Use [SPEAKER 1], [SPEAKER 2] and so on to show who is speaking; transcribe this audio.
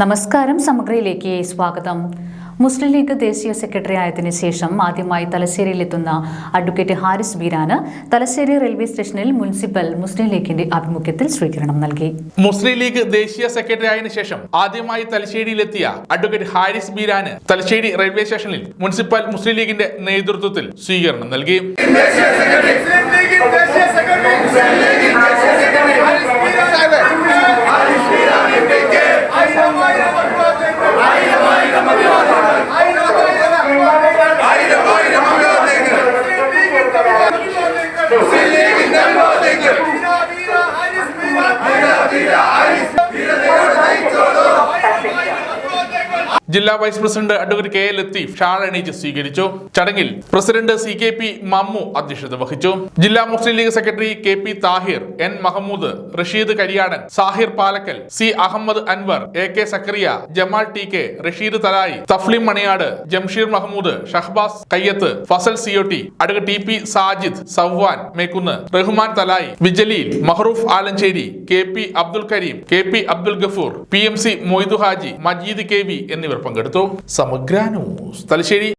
[SPEAKER 1] നമസ്കാരം സമഗ്രയിലേക്ക് സ്വാഗതം. മുസ്ലിം ലീഗ് ദേശീയ സെക്രട്ടറി ആയതിനു ശേഷം ആദ്യമായി തലശ്ശേരിയിലെത്തുന്ന അഡ്വക്കേറ്റ് ഹാരിസ് ബീരാന് തലശ്ശേരി റെയിൽവേ സ്റ്റേഷനിൽ മുനിസിപ്പൽ മുസ്ലിം ലീഗിന്റെ ആഭിമുഖ്യത്തിൽ സ്വീകരണം നൽകി.
[SPEAKER 2] മുസ്ലിം ലീഗ് ദേശീയ സെക്രട്ടറി ആയതിനു ശേഷം ആദ്യമായി തലശ്ശേരിയിലെത്തിയ അഡ്വക്കേറ്റ് ഹാരിസ് ബീരാന് തലശ്ശേരി റെയിൽവേ സ്റ്റേഷനിൽ മുനിസിപ്പൽ മുസ്ലിം ലീഗിന്റെ നേതൃത്വത്തിൽ സ്വീകരണം നൽകി. ജില്ലാ vice president advocate K L Latheef shawl എണീച്ച് സ്വീകരിച്ചു. ചടങ്ങിൽ president C K P Mammu അധ്യക്ഷത വഹിച്ചു. ജില്ലാ Muslim League secretary K P Thahir N Mahmood Rasheed Kariyadan Sahir Palakkal C Ahammed Anwar A K Sakkariya Jamal T K Rasheed Thalayi Thaflim Maniyad Jamsheer Mahmood Shahabas Kayyath Fasal Siyotti advocate T P Sajid Savvan Mekkunnu Rahman Thalayi വിജലീൽ Mahroof Alancheri K P Abdul Kareem K P Abdul Gafoor P M C Moidu Haji Majeed K V എന്നിവർ പങ്കെടുത്തു. സമഗ്ര news. Thalassery.